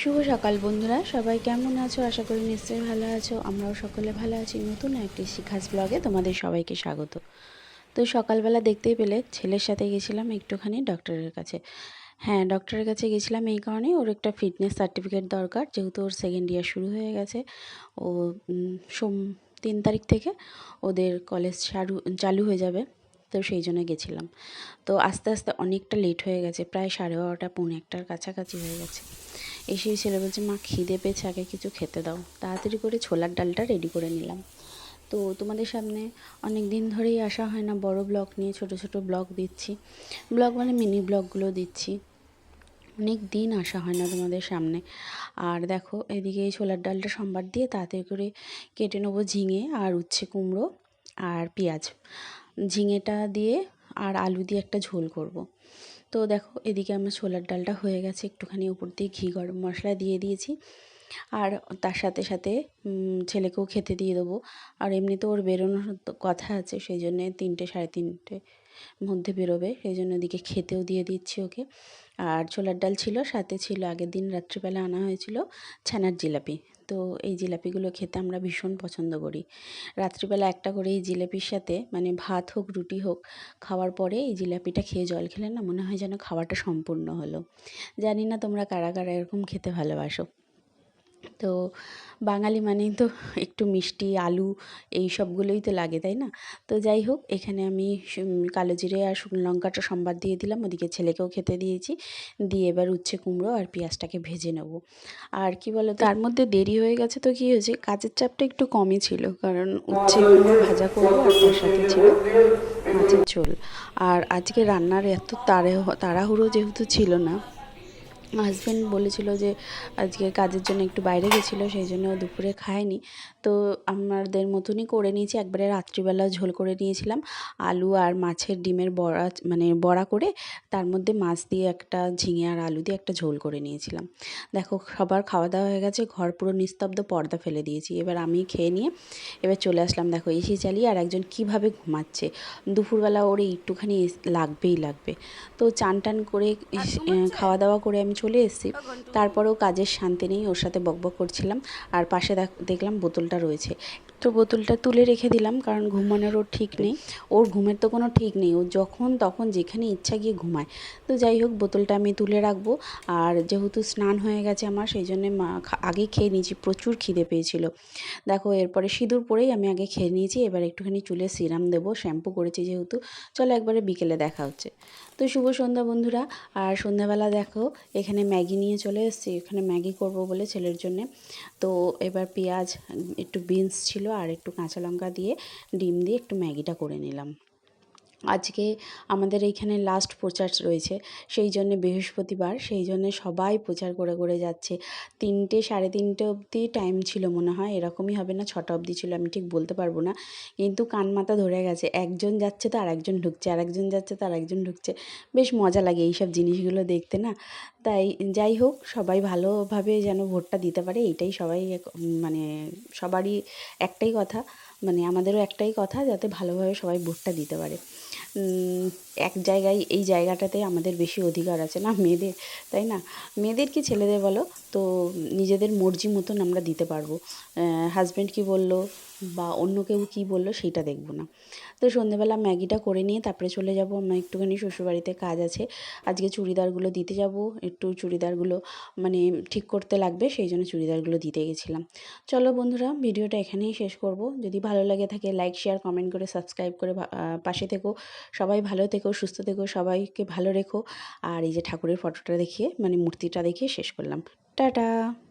শুভ সকাল বন্ধুরা, সবাই কেমন আছো? আশা করি নিশ্চয়ই ভালো আছো। আমরাও সকলে ভালো আছি। নতুন একটি শিখাস ব্লগে তোমাদের সবাইকে স্বাগত। তো সকালবেলা দেখতেই পেলে ছেলের সাথে গেছিলাম একটুখানি ডক্টরের কাছে। হ্যাঁ ডক্টরের কাছে গেছিলাম এই কারণে ওর একটা ফিটনেস সার্টিফিকেট দরকার, যেহেতু ওর সেকেন্ড ইয়ার শুরু হয়ে গেছে। ও সোম, তিন তারিখ থেকে ওদের কলেজ চালু চালু হয়ে যাবে। তো সেই জন্য গেছিলাম। তো আস্তে আস্তে অনেকটা লেট হয়ে গেছে, প্রায় সাড়ে বারোটা, পৌনে একটার কাছাকাছি হয়ে গেছে। এসে ছেলে বলছে, মা, খিদে পেয়েছে, আগে কিছু খেতে দাও। তাড়াতাড়ি করে ছোলার ডালটা রেডি করে নিলাম। তো তোমাদের সামনে অনেক দিন ধরেই আসা হয় না, বড় ব্লগ নিয়ে, ছোট ছোট ব্লগ দিচ্ছি। ব্লগ মানে মিনি ব্লগগুলো দিচ্ছি। অনেক দিন আসা হয় না তোমাদের সামনে। আর দেখো, এদিকে এই ছোলার ডালটা সম্বার দিয়ে তাড়াতাড়ি করে কেটে নেব ঝিঙে আর উচ্ছে কুমড়ো আর পেঁয়াজ। ঝিঙেটা দিয়ে আর আলু দিয়ে একটা ঝোল করব। তো দেখো, এদিকে আমার ছোলার ডালটা হয়ে গেছে, একটুখানি উপর দিয়ে ঘি গরম মশলা দিয়ে দিয়েছি। আর তার সাথে সাথে ছেলেকেও খেতে দিয়ে দেবো। আর এমনিতে ওর বেরোনোর কথা আছে, সেই জন্যে তিনটে সাড়ে তিনটে মধ্যে বেরোবে, সেই জন্য এদিকে খেতেও দিয়ে দিচ্ছি ওকে। আর ছোলার ডাল ছিল, সাথে ছিল আগের দিন রাত্রিবেলা আনা হয়েছিল ছানার জিলাপি। তো এই জিলাপিগুলো খেতে আমরা ভীষণ পছন্দ করি। রাত্রিবেলা একটা করে এই জিলাপির সাথে মানে ভাত হোক, রুটি হোক, খাওয়ার পরে এই জিলাপিটা খেয়ে জল খেলে না মনে হয় যেন খাওয়াটা সম্পূর্ণ হলো। জানি না তোমরা কারা কারা এরকম খেতে ভালোবাসো। তো বাঙালি মানেই তো একটু মিষ্টি, আলু এই সবগুলোই তো লাগে, তাই না? তো যাই হোক, এখানে আমি কালো জিরে আর শুকনো লঙ্কাটা সম্বাদ দিয়ে দিলাম, ওদিকে ছেলেকেও খেতে দিয়েছি। দিয়ে এবার উচ্ছে কুমড়ো আর পেঁয়াজটাকে ভেজে নেব। আর কি বলো, তার মধ্যে দেরি হয়ে গেছে তো কী হয়েছে? কাজের চাপটা একটু কমই ছিল, কারণ উচ্ছে কুমড়ো ভাজা করব, আর তার সাথে ছিল মাছের ঝোল। আর আজকে রান্নার এত তাড়ে, তাড়াহুড়ো যেহেতু ছিল না হাজব্যান্ড বলেছিল যে আজকে কাজের জন্য একটু বাইরে গেছিল সেই জন্য দুপুরে খায়নি। তো আমাদের মতনই করে নিয়েছি। একবারে রাত্রিবেলা ঝোল করে নিয়েছিলাম আলু আর মাছের ডিমের বড়া মানে বড়া করে তার মধ্যে মাছ দিয়ে একটা ঝিঙে আর আলু দিয়ে একটা ঝোল করে নিয়েছিলাম। দেখো সবার খাওয়া দাওয়া হয়ে গেছে ঘর পুরো নিস্তব্ধ পর্দা ফেলে দিয়েছি। এবার আমি খেয়ে নিয়ে এবার চলে আসলাম। দেখো এসি চালিয়ে আর একজন কীভাবে ঘুমাচ্ছে? দুপুরবেলা ওর একটুখানি এস- লাগবেই লাগবে। তো চান টান করে খাওয়া দাওয়া করে আমি চলে এসেছি। তারপরেও কাজের শান্তি নেই, ওর সাথে বকবক করছিলাম। আর পাশে দেখ- দেখলাম বোতলটা রয়েছে। তো বোতলটা তুলে রেখে দিলাম, কারণ ঘুমানোর ওর ঠিক নেই। ওর ঘুমের তো কোনো ঠিক নেই, ও যখন তখন যেখানে ইচ্ছা গিয়ে ঘুমায়। তো যাই হোক, বোতলটা আমি তুলে রাখব। আর যেহেতু স্নান হয়ে গেছে আমার, সেই জন্যে মা আগেই খেয়ে নিয়েছি, প্রচুর খিদে পেয়েছিল। দেখো, এরপরে সিঁদুর পরেই আমি আগে খেয়ে নিয়েছি, এবার একটুখানি চুলে সিরাম দেবো, শ্যাম্পু করেছি যেহেতু। চলো একবারে বিকেলে দেখা হচ্ছে। তো শুভ সন্ধ্যা বন্ধুরা। আর সন্ধ্যাবেলা দেখো, এখানে ম্যাগি নিয়ে চলে এসেছি। এখানে ম্যাগি করব বলে ছেলের জন্যে। তো এবার পেঁয়াজ, একটু বিনস ছিল আর একটু কাঁচা লঙ্কা দিয়ে, ডিম দিয়ে একটু ম্যাগিটা করে নিলাম। আজকে আমাদের এইখানে লাস্ট প্রচার রয়েছে, সেই জন্যে বৃহস্পতিবার, সেই জন্যে সবাই প্রচার করে করে যাচ্ছে। তিনটে, সাড়ে তিনটে অবধি টাইম ছিল মনে হয়, এরকমই হবে না, ছটা অবধি ছিল, আমি ঠিক বলতে পারব না। কিন্তু কান মাথা ধরে গেছে, একজন যাচ্ছে তো আর একজন ঢুকছে আর একজন যাচ্ছে তো আর একজন ঢুকছে। বেশ মজা লাগে এইসব জিনিসগুলো দেখতে না? তাই যাই হোক, সবাই ভালোভাবে যেন ভোটটা দিতে পারে, এইটাই সবাই মানে সবারই একটাই কথা। মানে আমাদেরও একটাই কথা যাতে ভালোভাবে সবাই ভোটটা দিতে পারে। এক জায়গায় এই জায়গাটাতে আমাদের বেশি অধিকার আছে না মেয়েদের, তাই না? মেয়েদের কি ছেলেদের বলো? তো নিজেদের মর্জি মতন আমরা দিতে পারব। হাজব্যান্ড কি বলল? বা অন্য কেউ কী বলল সেইটা দেখব না। তো সন্ধেবেলা ম্যাগিটা করে নিয়ে তারপরে চলে যাব। আমার একটুখানি শ্বশুরবাড়িতে কাজ আছে। আজকে চুড়িদারগুলো দিতে যাব। একটু চুড়িদারগুলো মানে ঠিক করতে লাগবে, সেই জন্য চুড়িদারগুলো দিতে গেছিলাম। চলো বন্ধুরা, ভিডিওটা এখানেই শেষ করব। যদি ভালো লাগে থাকে লাইক শেয়ার কমেন্ট করে সাবস্ক্রাইব করে পাশে থেকো। সবাই ভালো থেকো, সুস্থ থেকো, সবাইকে ভালো রেখো। আর এই যে ঠাকুরের ফটোটা দেখিয়ে মানে মূর্তিটা দেখিয়ে শেষ করলাম। টাটা!